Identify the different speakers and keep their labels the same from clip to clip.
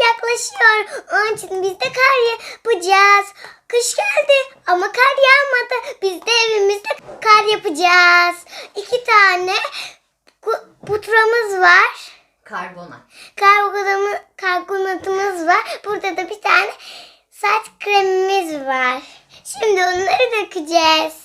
Speaker 1: yaklaşıyor. Onun için biz de kar yapacağız. Kış geldi ama kar yağmadı. Biz de evimizde kar yapacağız. İki tane putramız var.
Speaker 2: Karbonat.
Speaker 1: Karbonatımız, karbonatımız var. Burada da bir tane saç kremimiz var. Şimdi onları dökeceğiz.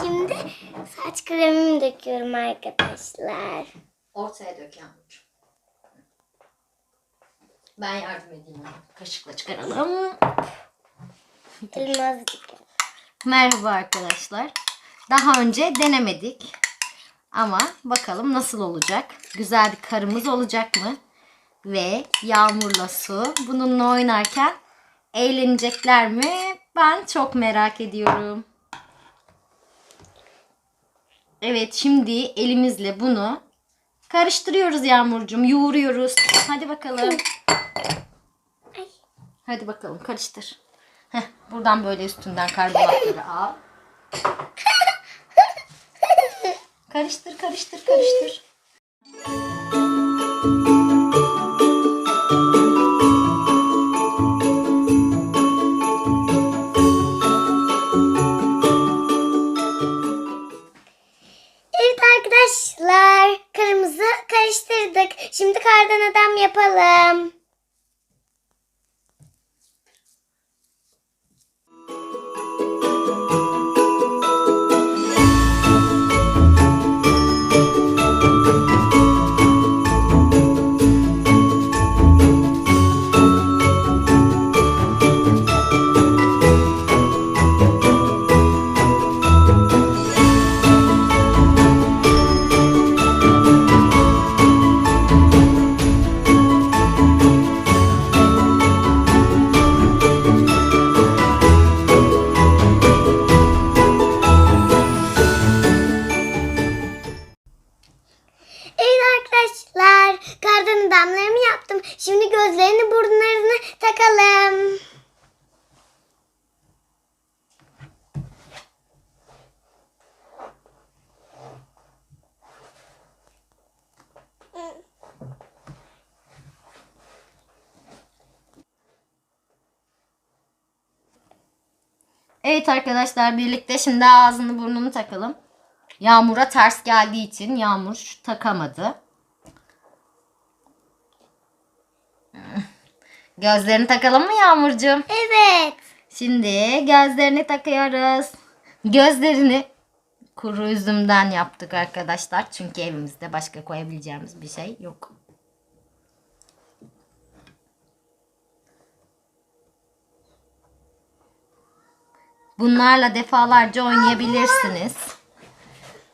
Speaker 1: Şimdi saç kremimi döküyorum arkadaşlar.
Speaker 2: Ortaya dök Yağmur. Ben yardım edeyim ona. Kaşıkla çıkaralım.
Speaker 1: Gibi.
Speaker 2: Merhaba arkadaşlar. Daha önce denemedik. Ama bakalım nasıl olacak. Güzel bir karımız olacak mı? Ve Yağmur'la Su bununla oynarken eğlenecekler mi? Ben çok merak ediyorum. Evet şimdi elimizle bunu karıştırıyoruz Yağmurcuğum. Yoğuruyoruz. Hadi bakalım. Hadi bakalım karıştır. Heh, buradan böyle üstünden karbonatları al. Karıştır karıştır karıştır.
Speaker 1: Adam yapalım. Şimdi gözlerini burnlarını takalım.
Speaker 2: Evet arkadaşlar birlikte şimdi ağzını burnunu takalım. Yağmur'a ters geldiği için Yağmur takamadı. Gözlerini takalım mı Yağmurcuğum?
Speaker 1: Evet.
Speaker 2: Şimdi gözlerini takıyoruz. Gözlerini kuru üzümden yaptık arkadaşlar. Çünkü evimizde başka koyabileceğimiz bir şey yok. Bunlarla defalarca oynayabilirsiniz.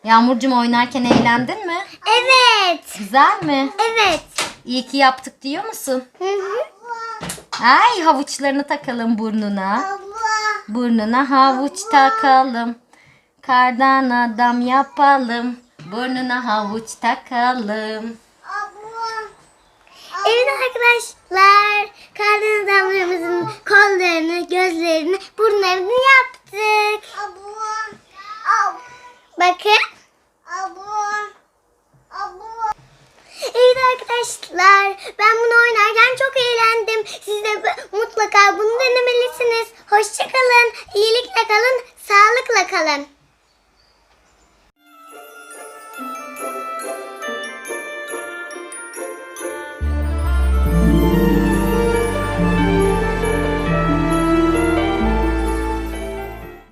Speaker 2: Yağmurcuğum oynarken eğlendin mi?
Speaker 1: Evet.
Speaker 2: Güzel mi?
Speaker 1: Evet.
Speaker 2: İyi ki yaptık diyor musun?
Speaker 1: Hı hı.
Speaker 2: Ay havuçlarını takalım burnuna.
Speaker 1: Abla.
Speaker 2: Burnuna havuç takalım. Kardan adam yapalım. Burnuna havuç takalım.
Speaker 1: Evet arkadaşlar kardan adamlarımızın kollarını, gözlerini, burnlarını yaptık. Bakın. Evet arkadaşlar ben bunu oynarken çok eğlendim. Siz de mutlaka bunu denemelisiniz. Hoşçakalın, iyilikle kalın, sağlıkla kalın.